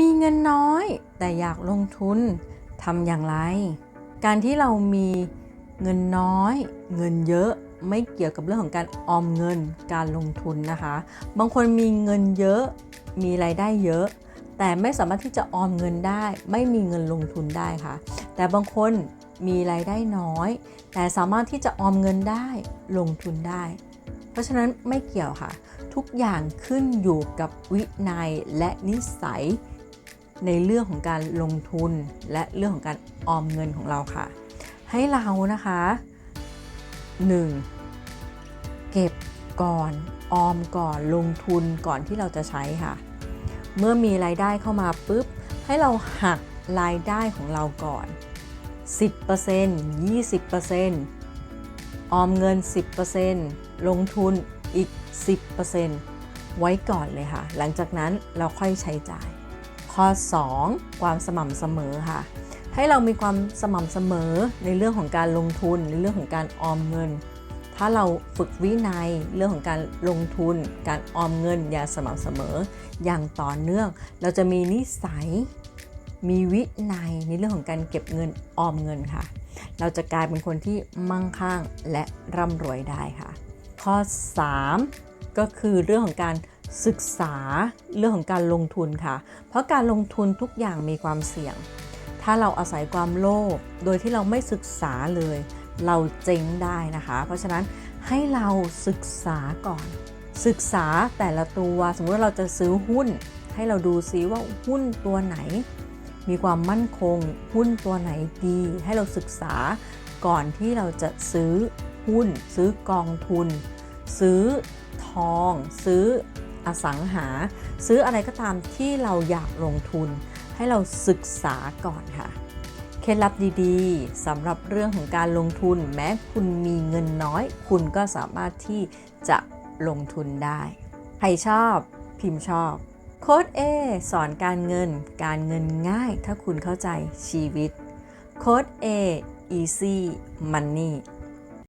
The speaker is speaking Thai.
มีเงินน้อย แต่อยากลงทุนทำอย่างไร การที่เรามีเงินน้อย เงินเยอะไม่เกี่ยวกับเรื่องของการออมเงินการลงทุนนะคะ บางคนมีเงินเยอะ มีรายได้เยอะ แต่ไม่สามารถที่จะออมเงินได้ ไม่มีเงินลงทุนได้ค่ะ แต่บางคนมีรายได้น้อย แต่สามารถที่จะออมเงินได้ลงทุนได้ เพราะฉะนั้นไม่เกี่ยวค่ะ ทุกอย่างขึ้นอยู่กับวินัยและนิสัย ในเรื่องของการลงทุนและเรื่องของการออมเงินของเราค่ะ ให้เรานะคะ 1. เก็บก่อนออมก่อนลงทุนก่อนที่เราจะใช้ค่ะ เมื่อมีรายได้เข้ามาปุ๊บ ให้เราหักรายได้ของเราก่อน 10% 20%ออมเงิน 10%ลงทุนอีก 10%ไว้ก่อนเลยค่ะ หลังจากนั้นเราค่อยใช้จ่าย ข้อ 2 ความสม่ำเสมอค่ะ ให้เรามีความสม่ำเสมอในเรื่องของการลงทุนในเรื่องของการออมเงิน ถ้าเราฝึกวินัยเรื่องของการลงทุน การออมเงินอย่างสม่ำเสมอ อย่างต่อเนื่อง เราจะมีนิสัยมีวินัยในเรื่องของการเก็บเงินออมเงินค่ะ เราจะกลายเป็นคนที่มั่งคั่งและร่ำรวยได้ค่ะ ข้อ 3 ก็คือเรื่องของการ ศึกษาเรื่องของการลงทุนค่ะ เพราะการลงทุนทุกอย่างมีความเสี่ยง ถ้าเราอาศัยความโลภโดยที่เราไม่ศึกษาเลย เราเจ๊งได้นะคะ เพราะฉะนั้นให้เราศึกษาก่อน ศึกษาแต่ละตัวสมมติว่าเราจะซื้อหุ้น ให้เราดูซิว่าหุ้นตัวไหน มีความมั่นคง หุ้นตัวไหนดี ให้เราศึกษาก่อนที่เราจะซื้อหุ้น ซื้อกองทุน ซื้อทอง ซื้อ อสังหา ซื้ออะไรก็ตามที่เราอยากลงทุน ให้เราศึกษาก่อนค่ะ เคล็ดลับดีๆสำหรับเรื่องของการลงทุน แม้คุณมีเงินน้อย คุณก็สามารถที่จะลงทุนได้ ใครชอบพิมพ์ชอบโค้ด A สอนการเงิน การเงินง่ายถ้าคุณเข้าใจชีวิต โค้ด A easy money